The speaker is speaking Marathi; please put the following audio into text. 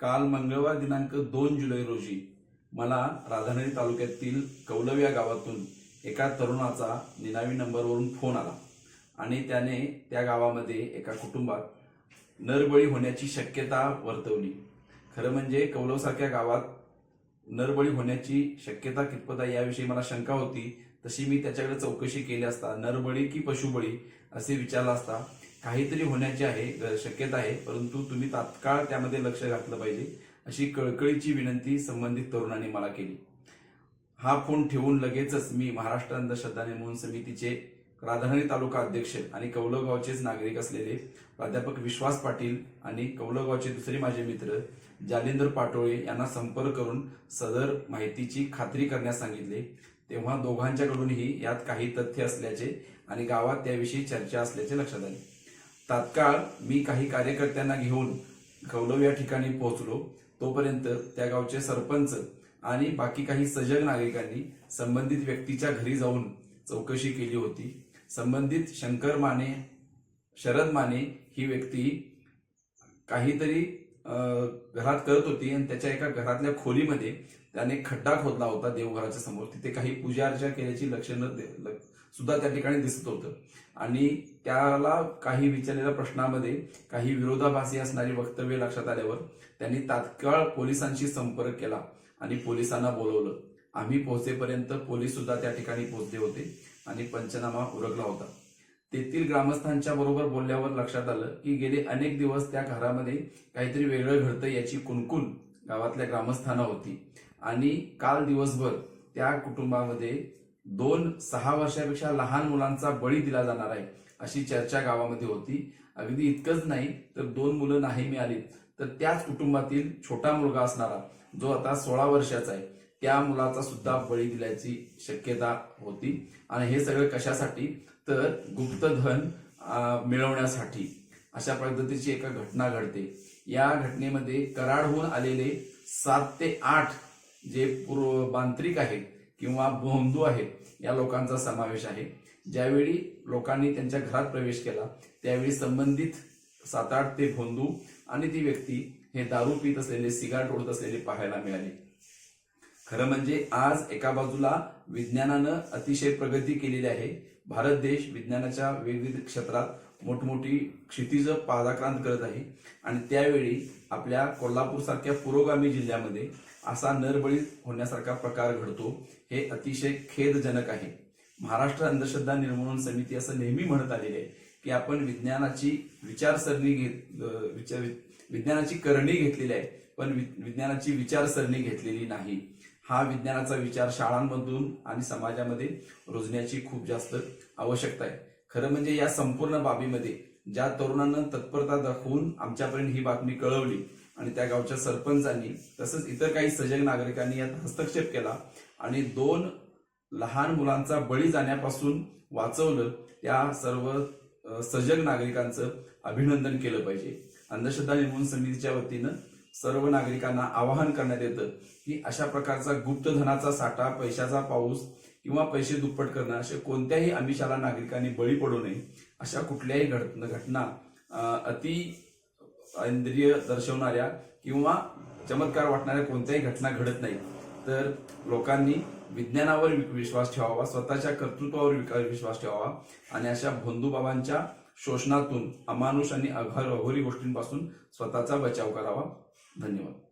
काल मंगळवार दिनांक दोन जुलै रोजी मला राधानगरी तालुक्यातील कौलव या गावातून एका तरुणाचा निनावी नंबरवरून फोन आला. आणि त्याने त्या गावामध्ये एका कुटुंबात नरबळी होण्याची शक्यता वर्तवली. खरं म्हणजे कौलवसारख्या गावात नरबळी होण्याची शक्यता कितपत आहे याविषयी मला शंका होती. तशी मी त्याच्याकडे चौकशी केली असता नरबळी की पशुबळी असे विचारला असता काहीतरी होण्याची आहे ग- शक्यता आहे परंतु तुम्ही तात्काळ त्यामध्ये लक्ष घातलं पाहिजे अशी कळकळीची विनंती संबंधित तरुणांनी मला केली. हा फोन ठेवून लगेचच मी महाराष्ट्र अंधश्रद्धा निर्मूलन समितीचे राधानगरी तालुका अध्यक्ष आणि कौलगावचेच नागरिक असलेले प्राध्यापक विश्वास पाटील आणि कौलगावचे दुसरे माझे मित्र जालिंदर पाटोळे यांना संपर्क करून सदर माहितीची खात्री करण्यास सांगितले. तेव्हा दोघांच्याकडूनही यात काही तथ्य असल्याचे आणि गावात त्याविषयी चर्चा असल्याचे लक्षात आले. तात्काळ मी काही कार्यकर्त्यांना घेऊन कौलव या ठिकाणी पोहोचलो. तोपर्यंत त्या गावचे सरपंच आणि बाकी काही सजग नागरिकांनी संबंधित व्यक्तीच्या घरी जाऊन चौकशी केली होती. संबंधित शंकर माने शरद माने ही व्यक्ती काहीतरी घरात करत होती आणि त्याच्या एका घरातल्या खोलीमध्ये त्याने खड्डा खोदला होता देवघराच्या समोर. तिथे काही पूजा अर्चा केल्याची लक्षणं ल- सुद्धा त्या ठिकाणी दिसत होतं. आणि त्याला काही विचारलेल्या प्रश्नामध्ये काही विरोधाभासी असणारी वक्तव्य लक्षात आल्यावर त्यांनी तात्काळ पोलिसांशी संपर्क केला आणि पोलिसांना बोलवलं. आम्ही पोहोचेपर्यंत पोलीस सुद्धा त्या ठिकाणी पोहोचले होते. आणि पंचनामा उरकला होता. तेथील ग्रामस्थांच्या बरोबर बोलल्यावर लक्षात आलं की गेले अनेक दिवस त्या घरामध्ये काहीतरी वेगळं घडतं याची कुणकुण गावातल्या ग्रामस्थांना होती. आणि काल दिवसभर त्या कुटुंबामध्ये दोन सहा वर्षापेक्षा लहान मुलांचा बळी दिला जाणार आहे अशी चर्चा गावामध्ये होती. अगदी इतकंच नाही तर दोन मुलं नाही मिळाली. तर त्याच कुटुंबातील छोटा मुलगा असणारा जो आता सोळा वर्षाचा आहे. त्या मुलाचा सुद्धा बळी दिल्याची शक्यता होती. आणि हे सगळं कशासाठी? तर गुप्तधन मिळवण्यासाठी. अशा पद्धतीची एका घटना घडते. या घटनेमध्ये कराडहून आलेले सात ते आठ जे पूर्व मांत्रिक आहेत किंवा भोंदू आहेत या लोकांचा समावेश आहे. ज्यावेळी लोकांनी त्यांच्या घरात प्रवेश केला त्यावेळी संबंधित सात आठ ते भोंदू आणि ती व्यक्ती हे दारू पित असलेले सिगारेट ओढत असलेले पाहायला मिळाले. खरं म्हणजे आज एका बाजूला विज्ञानानं अतिशय प्रगती केलेली आहे. भारत देश विज्ञानाच्या वेगवेगळ्या क्षेत्रात मोठमोठी क्षितिज पादाक्रांत करत आहे. आणि त्यावेळी आपल्या कोल्हापूर सारख्या पुरोगामी जिल्ह्यामध्ये असा नरबळी होण्यासारखा प्रकार घडतो. हे अतिशय खेदजनक आहे. महाराष्ट्र अंधश्रद्धा निर्मूलन समिती असं नेहमी म्हणत आलेले आहे की आपण विज्ञानाची विचारसरणी घेत विचार विज्ञानाची करणी घेतलेली आहे. पण वि- विज्ञानाची विचारसरणी घेतलेली नाही. हा विज्ञानाचा विचार शाळांमधून आणि समाजामध्ये रुजण्याची खूप जास्त आवश्यकता आहे. खरं म्हणजे या संपूर्ण बाबीमध्ये ज्या तरुणांना तत्परता दाखवून आमच्यापर्यंत ही बातमी कळवली आणि त्या गावच्या सरपंचांनी तसंच इतर काही सजग नागरिकांनी यात हस्तक्षेप केला आणि दोन लहान मुलांचा बळी जाण्यापासून वाचवलं त्या सर्व सजग नागरिकांचं अभिनंदन केलं पाहिजे. अंधश्रद्धा निर्मूलन समितीच्या वतीनं सर्व नागरिकांना आवाहन करण्यात येतं की अशा प्रकारचा गुप्तधनाचा साठा पैशाचा पाऊस किंवा पैसे दुप्पट करणं अशा कोणत्याही आमिषाला नागरिकांनी बळी पडू नये अशा कुठल्याही घट- घटना अति इंद्रिय दर्शवणाऱ्या किंवा चमत्कार वाटणाऱ्या कोणत्याही घटना घडत नाही तर लोकांनी विज्ञानावर विश्वास ठेवावा स्वतःच्या कर्तृत्वावर विश्वास ठेवावा आणि अशा भोंदूबाबांच्या शोषणातून अमानुष आणि अघोरी गोष्टींपासून स्वतःचा बचाव करावा. धन्यवाद